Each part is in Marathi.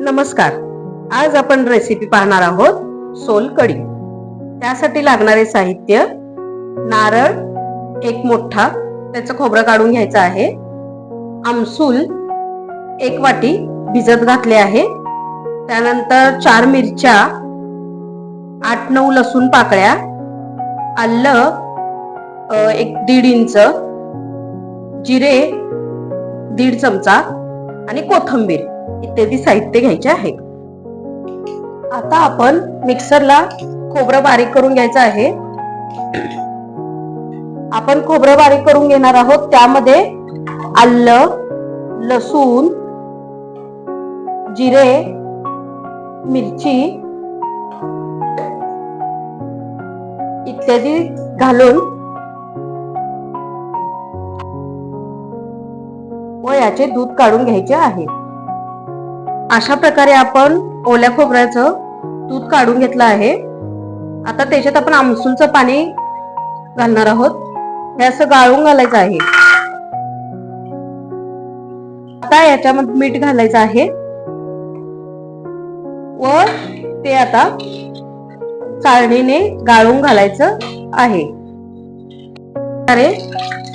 नमस्कार. आज आपण रेसिपी पाहणार आहोत सोलकढी. त्यासाठी लागणारे साहित्य नारळ एक मोठा त्याचं खोबरं काढून घ्यायचं आहे. आमसूल एक वाटी भिजत घातले आहे. त्यानंतर चार मिरच्या आठ नऊ लसूण पाकळ्या आलं एक दीड इंच जिरे दीड चमचा आणि कोथंबीर. इत्यादी साहित्य घ्यायचे आहे. आता आपण मिक्सरला खोबरं बारीक करून घ्यायचं आहे. आपण खोबरं बारीक करून घेणार आहोत. त्यामध्ये आलं लसूण जिरे मिरची इत्यादी घालून व याचे दूध काढून घ्यायचे आहे. अशा प्रकारे आपण ओल्या खोबऱ्याचं दूध काढून घेतलं आहे. आता त्याच्यात आपण आमसूलचं पाणी घालणार आहोत. हे असं गाळून घालायचं आहे. आता याच्यामध्ये मीठ घालायचं आहे. व ते आता चाळणीने गाळून घालायचं आहे. अरे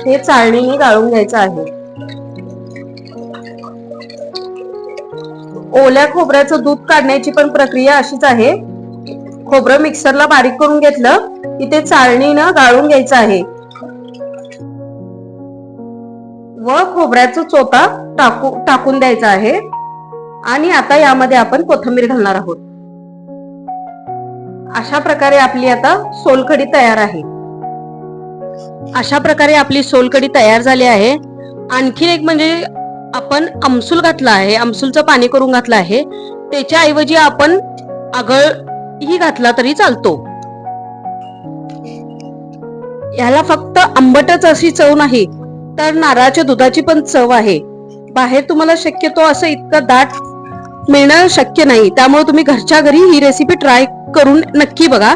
हे चाळणीने गाळून घ्यायचं आहे. ओल्या खोबऱ्याचं दूध काढण्याची पण प्रक्रिया अशीच आहे. खोबरं मिक्सरला बारीक करून घेतलं की ते चाळणीनं गाळून घ्यायचं आहे. व खोबऱ्याचं चोथा टाकू टाकून द्यायचा आहे. आणि आता यामध्ये आपण कोथिंबीर घालणार आहोत. अशा प्रकारे आपली आता सोलकढी तयार आहे. अशा प्रकारे आपली सोलकढी तयार झाली आहे. आणखी एक म्हणजे आपण आमसूल घातला आहे आमसूलचं पाणी करून घातलं आहे त्याच्याऐवजी आपण आगळ ही घातला तरी चालतो. ह्याला फक्त आंबटच अशी चव नाही तर नारळाच्या दुधाची पण चव आहे. बाहेर तुम्हाला शक्यतो असं इतकं दाट मिळणं शक्य नाही त्यामुळे तुम्ही घरच्या घरी ही रेसिपी ट्राय करून नक्की बघा.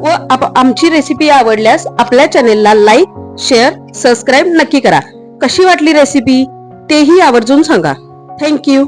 व आमची रेसिपी आवडल्यास आपल्या चॅनेलला लाईक शेअर सबस्क्राईब नक्की करा. कशी वाटली रेसिपी तेही आवर्जून सांगा. थँक्यू